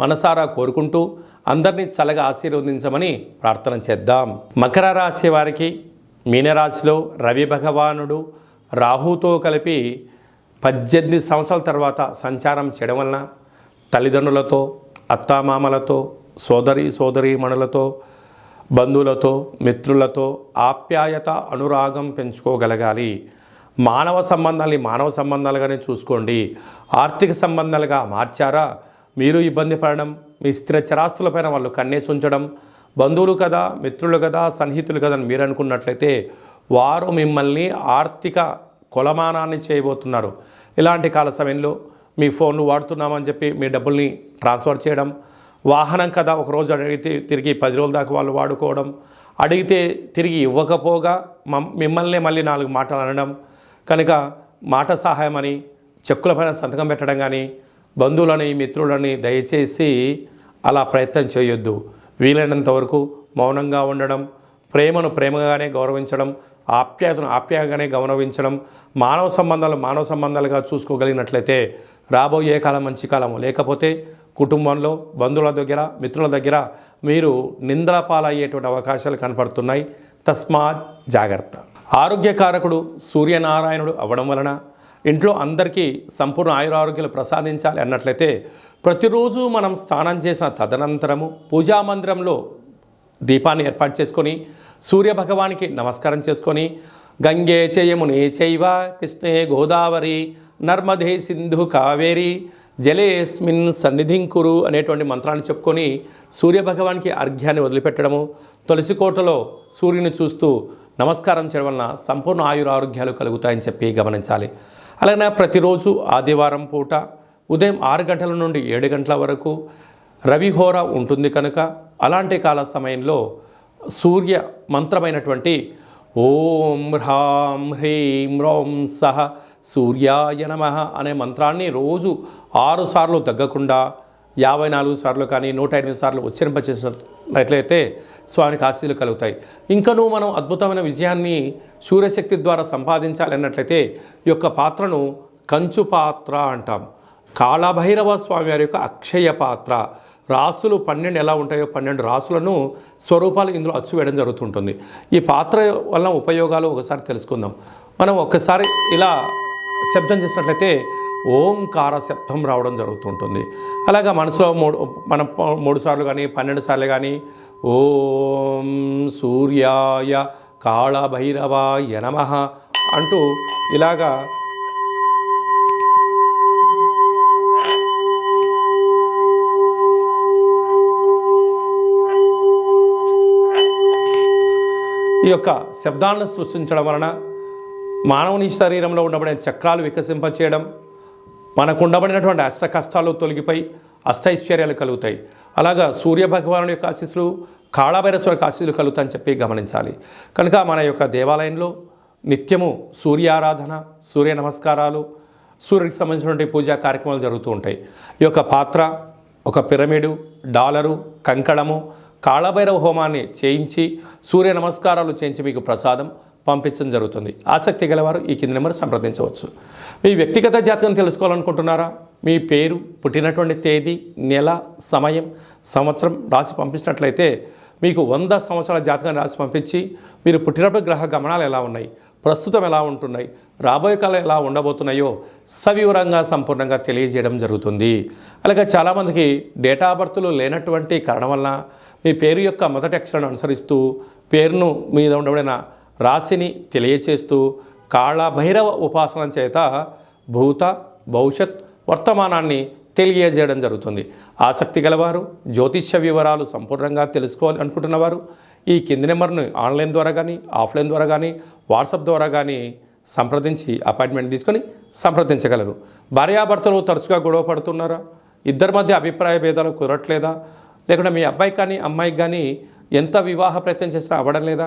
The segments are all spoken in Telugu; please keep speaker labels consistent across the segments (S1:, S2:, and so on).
S1: మనసారా కోరుకుంటూ అందరినీ చల్లగా ఆశీర్వదించమని ప్రార్థన చేద్దాం. మకర రాశి వారికి మీనరాశిలో రవి భగవానుడు రాహుతో కలిపి పద్దెనిమిది సంవత్సరాల తర్వాత సంచారం చేయడం వలన తల్లిదండ్రులతో అత్తామామలతో సోదరి సోదరీమణులతో బంధువులతో మిత్రులతో ఆప్యాయత అనురాగం పెంచుకోగలగాలి. మానవ సంబంధాలని మానవ సంబంధాలుగానే చూసుకోండి. ఆర్థిక సంబంధాలుగా మార్చారా? మీరు ఇబ్బంది పడడం మీ స్థిర చరాస్తులపైన వాళ్ళు కన్నేసి ఉంచడం బంధువులు కదా మిత్రులు కదా సన్నిహితులు కదా అని మీరు అనుకున్నట్లయితే వారు మిమ్మల్ని ఆర్థిక కొలమానాన్ని చేయబోతున్నారు. ఇలాంటి కాల సమయంలో మీ ఫోన్లు వాడుతున్నామని చెప్పి మీ డబ్బుల్ని ట్రాన్స్ఫర్ చేయడం వాహనం కదా ఒక రోజు అడిగితే తిరిగి పది రోజుల దాకా వాళ్ళు వాడుకోవడం అడిగితే తిరిగి ఇవ్వకపోగా మమ్ మిమ్మల్ని మళ్ళీ నాలుగు మాటలు అనడం కనుక మాట సహాయం అని చెక్కులపైన సంతకం పెట్టడం కానీ బంధువులని మిత్రులని దయచేసి అలా ప్రయత్నం చేయొద్దు. వీలైనంత వరకు మౌనంగా ఉండడం ప్రేమను ప్రేమగానే గౌరవించడం ఆప్యాయతను ఆప్యాయంగానే గౌరవించడం మానవ సంబంధాలు మానవ సంబంధాలుగా చూసుకోగలిగినట్లయితే రాబోయే కాలం మంచి కాలము. లేకపోతే కుటుంబంలో బంధువుల దగ్గర మిత్రుల దగ్గర మీరు నిందల పాలయ్యేటువంటి అవకాశాలు కనపడుతున్నాయి. తస్మాత్ జాగ్రత్త. ఆరోగ్యకారకుడు సూర్యనారాయణుడు అవ్వడం వలన ఇంట్లో అందరికీ సంపూర్ణ ఆయురారోగ్యాలు ప్రసాదించాలి అన్నట్లయితే ప్రతిరోజు మనం స్నానం చేసిన తదనంతరము పూజా మందిరంలో దీపాన్ని ఏర్పాటు చేసుకొని సూర్య భగవానికి నమస్కారం చేసుకొని గంగే చేయమునే చైవ కృష్ణే గోదావరి నర్మదే సింధు కావేరి జలేస్మిన్ సన్నిధింకురు అనేటువంటి మంత్రాన్ని చెప్పుకొని సూర్య భగవానికి అర్ఘ్యాన్ని వదిలిపెట్టడము తులసి కోటలో సూర్యుని చూస్తూ నమస్కారం చేయడం వలన సంపూర్ణ ఆయుర ఆరోగ్యాలు కలుగుతాయని చెప్పి గమనించాలి. అలాగే ప్రతిరోజు ఆదివారం పూట ఉదయం ఆరు గంటల నుండి ఏడు గంటల వరకు రవిహోర ఉంటుంది కనుక అలాంటి కాల సమయంలో సూర్య మంత్రమైనటువంటి ఓం హ్రాం హ్రీం రోం సహ సూర్యాయ నమ అనే మంత్రాన్ని రోజు ఆరు సార్లు తగ్గకుండా యాభై నాలుగు సార్లు కానీ నూట ఎనిమిది సార్లు ఉచ్చరింపచేసినట్లయితే స్వామికి ఆశీలు కలుగుతాయి. ఇంకనూ మనం అద్భుతమైన విజయాన్ని సూర్యశక్తి ద్వారా సంపాదించాలి అన్నట్లయితే ఈ యొక్క పాత్రను కంచు పాత్ర అంటాం. కాళభైరవ స్వామి వారి యొక్క అక్షయ పాత్ర. రాసులు పన్నెండు ఎలా ఉంటాయో పన్నెండు రాసులను స్వరూపాలు ఇందులో అచ్చు వేయడం జరుగుతుంటుంది. ఈ పాత్ర వల్ల ఉపయోగాలు ఒకసారి తెలుసుకుందాం. మనం ఒక్కసారి ఇలా శబ్దం చేసినట్లయితే ఓంకార శబ్దం రావడం జరుగుతుంటుంది. అలాగా మనసులో మూడు మనం మూడు సార్లు కానీ పన్నెండు సార్లు కానీ ఓం సూర్యాయ కాళభైరవాయ నమ అంటూ ఇలాగా ఈ యొక్క శబ్దాలను సృష్టించడం వలన మానవుని శరీరంలో ఉండబడే చక్రాలు వికసింపచేయడం మనకు ఉండబడినటువంటి అష్ట కష్టాలు తొలగిపోయి అష్టైశ్వర్యాలు కలుగుతాయి. అలాగా సూర్య భగవానుడి యొక్క ఆశీస్సులు కాళభైరస్వర ఆశీస్సులు కలుగుతాయని చెప్పి గమనించాలి. కనుక మన యొక్క దేవాలయంలో నిత్యము సూర్యారాధన సూర్య నమస్కారాలు సూర్యుడికి సంబంధించినటువంటి పూజా కార్యక్రమాలు జరుగుతూ ఉంటాయి. ఈ యొక్క పాత్ర ఒక పిరమిడు డాలరు కంకణము కాళభైరవ హోమాన్ని చేయించి సూర్య నమస్కారాలు చేయించి మీకు ప్రసాదం పంపించడం జరుగుతుంది. ఆసక్తి గలవారు ఈ కింది నెంబర్ సంప్రదించవచ్చు. మీ వ్యక్తిగత జాతకం తెలుసుకోవాలనుకుంటున్నారా? మీ పేరు పుట్టినటువంటి తేదీ నెల సమయం సంవత్సరం రాసి పంపించినట్లయితే మీకు వంద సంవత్సరాల జాతకాన్ని రాసి పంపించి మీరు పుట్టినప్పుడు గ్రహ గమనాలు ఎలా ఉన్నాయి? ప్రస్తుతం ఎలా ఉంటున్నాయి? రాబోయే కాలం ఎలా ఉండబోతున్నాయో సవివరంగా సంపూర్ణంగా తెలియజేయడం జరుగుతుంది. అలాగే చాలామందికి డేటా బర్త్లు లేనటువంటి కారణం వలన మీ పేరు యొక్క మొదటి అక్షరాన్ని అనుసరిస్తూ పేరును మీద ఉండబడిన రాశిని తెలియచేస్తూ కాళభైరవ ఉపాసన చేత భూత భవిష్యత్ వర్తమానాన్ని తెలియజేయడం జరుగుతుంది. ఆసక్తి గలవారు జ్యోతిష్య వివరాలు సంపూర్ణంగా తెలుసుకోవాలి అనుకుంటున్నవారు ఈ కింది నెంబర్ను ఆన్లైన్ ద్వారా కానీ ఆఫ్లైన్ ద్వారా కానీ వాట్సాప్ ద్వారా కానీ సంప్రదించి అపాయింట్మెంట్ తీసుకొని సంప్రదించగలరు. భార్యాభర్తలు తరచుగా గొడవ పడుతున్నారా? ఇద్దరి మధ్య అభిప్రాయ భేదాలు కుదరట్లేదా? లేకుంటే మీ అబ్బాయి కానీ అమ్మాయికి కానీ ఎంత వివాహ ప్రయత్నం చేసినా అవ్వడం లేదా?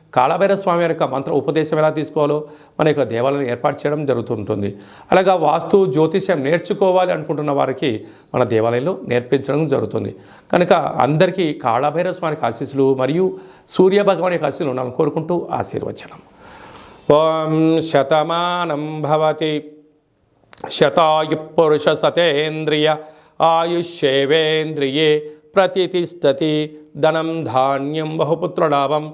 S1: కాళభైర స్వామి యొక్క మంత్ర ఉపదేశం ఎలా తీసుకోవాలో మన యొక్క దేవాలయం ఏర్పాటు చేయడం జరుగుతుంటుంది. అలాగా వాస్తు జ్యోతిష్యం నేర్చుకోవాలి అనుకుంటున్న వారికి మన దేవాలయంలో నేర్పించడం జరుగుతుంది. కనుక అందరికీ కాళభైర స్వామికి ఆశీస్సులు మరియు సూర్య భగవాన్ యొక్క ఆశీస్సులు ఉండాలని కోరుకుంటూ ఆశీర్వచనం. ఓం శతమానం భవతి. శతాయు పురుష సతేంద్రియ ఆయుష్యేవేంద్రియే ప్రతిష్టతి ధనం ధాన్యం బహుపుత్రలాభం